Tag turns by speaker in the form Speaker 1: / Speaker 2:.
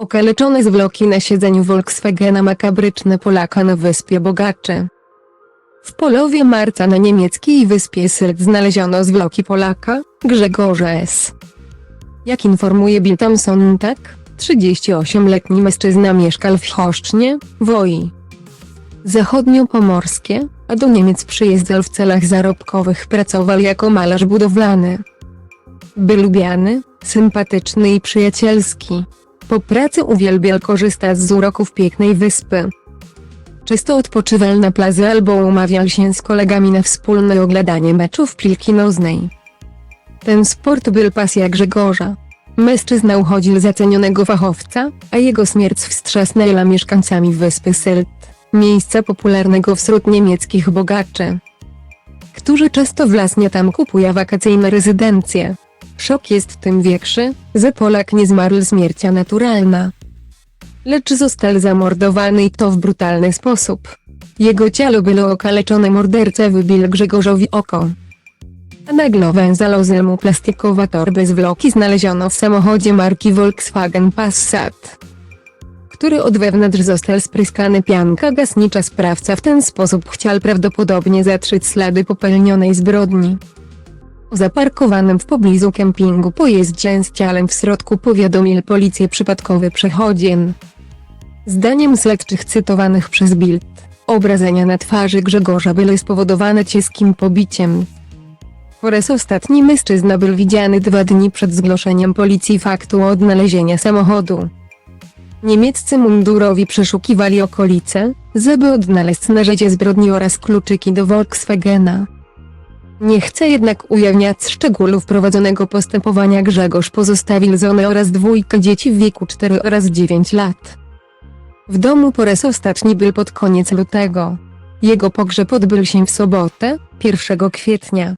Speaker 1: Okaleczone zwłoki na siedzeniu Volkswagena makabryczne Polaka na wyspie Bogaczy. W połowie marca na niemieckiej wyspie Sylt znaleziono zwłoki Polaka, Grzegorza S. Jak informuje Bill Thompson tak, 38-letni mężczyzna mieszkał w Choszcznie, Woi. Zachodniopomorskie, a do Niemiec przyjeżdżał w celach zarobkowych pracował jako malarz budowlany. Był lubiany, sympatyczny i przyjacielski. Po pracy uwielbiał korzystać z uroków pięknej wyspy. Często odpoczywał na plaży albo umawiał się z kolegami na wspólne oglądanie meczów piłki nożnej. Ten sport był pasja Grzegorza. Mężczyzna uchodził za cenionego fachowca, a jego śmierć wstrzasnęła mieszkańcami wyspy Sylt, miejsca popularnego wśród niemieckich bogaczy, którzy często właśnie tam kupują wakacyjne rezydencje. Szok jest tym większy, że Polak nie zmarł śmiercia naturalna. Lecz został zamordowany i to w brutalny sposób. Jego ciało było okaleczone morderca wybił Grzegorzowi oko. A nagle węzał mu plastikowa torby zwłoki znaleziono w samochodzie marki Volkswagen Passat, który od wewnątrz został spryskany pianka gasnicza sprawca w ten sposób chciał prawdopodobnie zatrzeć ślady popełnionej zbrodni. Zaparkowanym w pobliżu kempingu pojeździe z ciałem w środku powiadomił policję przypadkowy przechodzień. Zdaniem śledczych cytowanych przez Bild, obrażenia na twarzy Grzegorza były spowodowane ciężkim pobiciem. Po raz ostatni mężczyzna był widziany dwa dni przed zgłoszeniem policji faktu odnalezienia samochodu. Niemieccy mundurowi przeszukiwali okolice, żeby odnaleźć narzędzie zbrodni oraz kluczyki do Volkswagena. Nie chce jednak ujawniać szczegółów prowadzonego postępowania Grzegorz pozostawił żonę oraz dwójkę dzieci w wieku 4 oraz 9 lat. W domu po raz ostatni był pod koniec lutego. Jego pogrzeb odbył się w sobotę, 1 kwietnia.